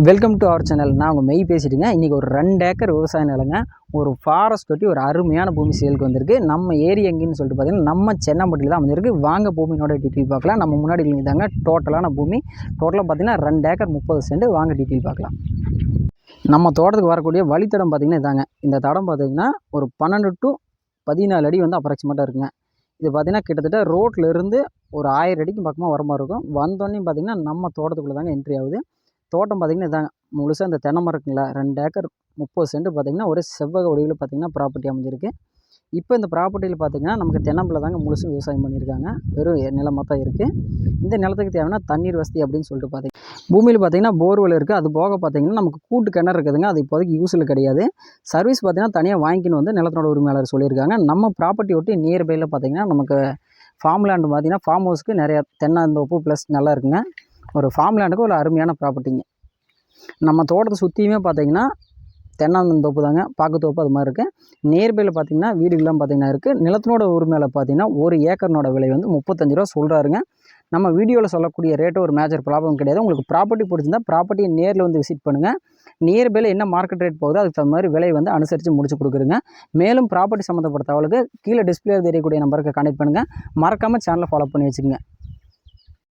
Welcome to our channel நான் உங்கள் மெய் பேசிட்டுங்க இன்றைக்கி ஒரு ரெண்டு ஏக்கர் விவசாய நிலங்க ஒரு ஃபாரஸ்ட் ஒட்டி ஒரு அருமையான பூமி சேலுக்கு வந்திருக்கு. நம்ம ஏரி எங்கேன்னு சொல்லிட்டு பார்த்தீங்கன்னா நம்ம சென்னம்பட்டியில் தான் வந்திருக்கு வாங்க பூமியோட டீட்டெயில் பார்க்கலாம். நம்ம முன்னாடி தாங்க டோட்டலான பூமி. டோட்டலாக பார்த்தீங்கன்னா ரெண்டு ஏக்கர் முப்பது சென்ட். வாங்க டீட்டெயில் பார்க்கலாம். நம்ம தோட்டத்துக்கு வரக்கூடிய வழித்தடம் பார்த்திங்கன்னா இதாங்க. இந்த தடம் பார்த்திங்கன்னா ஒரு பன்னெண்டு டு பதினாலு அடி வந்து அப்ராக்சிமேட்டாக இருக்குங்க. இது பார்த்திங்கன்னா கிட்டத்தட்ட ரோட்டில் இருந்து ஒரு ஆயிரம் அடிக்கும் பக்கமாக வர மாதிரி இருக்கும். வந்தோடனே பார்த்திங்கன்னா நம்ம தோட்டத்துக்குள்ளே தாங்க என்ட்ரி ஆகுது. தோட்டம் பார்த்திங்கன்னா இதாங்க. முழுசாக இந்த தென்னை மரம் இருக்குங்களா? ரெண்டு ஏக்கர் முப்பது சென்ட் பார்த்திங்கன்னா ஒரே செவ்வக வடிவில் பார்த்திங்கன்னா ப்ராப்பர்ட்டி அமைஞ்சிருக்கு. இப்போ இந்த ப்ராப்பர்ட்டியில் பார்த்திங்கன்னா நமக்கு தென்னம்பிள்ளை தாங்க முழுசும் விவசாயம் பண்ணியிருக்காங்க. வெறும் நிலமாக தான் இருக்குது இந்த நிலத்துக்கு தேவைன்னா தண்ணீர் வசதி அப்படின்னு சொல்லிட்டு பார்த்திங்கன்னா பூமியில் பார்த்திங்கன்னா போர்வெல் இருக்குது அது போக பார்த்திங்கன்னா நமக்கு கூட்டு கிணறு இருக்குதுங்க. அது இப்போதைக்கு யூஸில் கிடையாது. சர்வீஸ் பார்த்திங்கன்னா தனியாக வாங்கிக்கணும் வந்து நிலத்தினோட உரிமையாளர் சொல்லியிருக்காங்க. நம்ம ப்ராப்பர்ட்டி ஒட்டி நியர்பையில் பார்த்திங்கன்னா நமக்கு ஃபார்ம் லேண்டு பார்த்திங்கன்னா ஃபார்ம் ஹவுஸ்க்கு நிறையா தென்னந்தோப்பு ப்ளஸ் நல்லா இருக்குங்க. ஒரு ஃபார்ம் லேண்டுக்கு ஒரு அருமையான ப்ராப்பர்ட்டிங்க நம்ம தோட்டத்தை சுற்றியுமே பார்த்தீங்கன்னா தென்னாந்தன் தோப்பு தாங்க பாக்கு தோப்பு அது மாதிரி இருக்குது நேர்பையில் பார்த்தீங்கன்னா வீடுகள்லாம் பார்த்தீங்கன்னா இருக்குது நிலத்தினோட உரிமையில் பார்த்தீங்கன்னா ஒரு ஏக்கர்னோட விலை வந்து முப்பத்தஞ்சு ரூபா சொல்கிறாருங்க நம்ம வீடியோவில் சொல்லக்கூடிய ரேட்டு ஒரு மேஜர் ப்ராப்ளம் கிடையாது. உங்களுக்கு ப்ராப்பர்ட்டி பிடிச்சிருந்தா ப்ராப்பர்ட்டியை நேரில் வந்து விசிட் பண்ணுங்கள் நியர்பையில் என்ன மார்க்கெட் ரேட் போகுதோ அதுக்கு தகுந்த மாதிரி விலை வந்து அனுசரித்து முடிச்சு கொடுக்குறங்க மேலும் ப்ராப்பர்ட்டி சம்மந்தப்பட்ட தகவலுக்கு கீழே டிஸ்பிளே தெரியக்கூடிய நம்பருக்கு கனெக்ட் பண்ணுங்கள் மறக்காமல் சேனலை ஃபாலோ பண்ணி வச்சுக்கோங்க.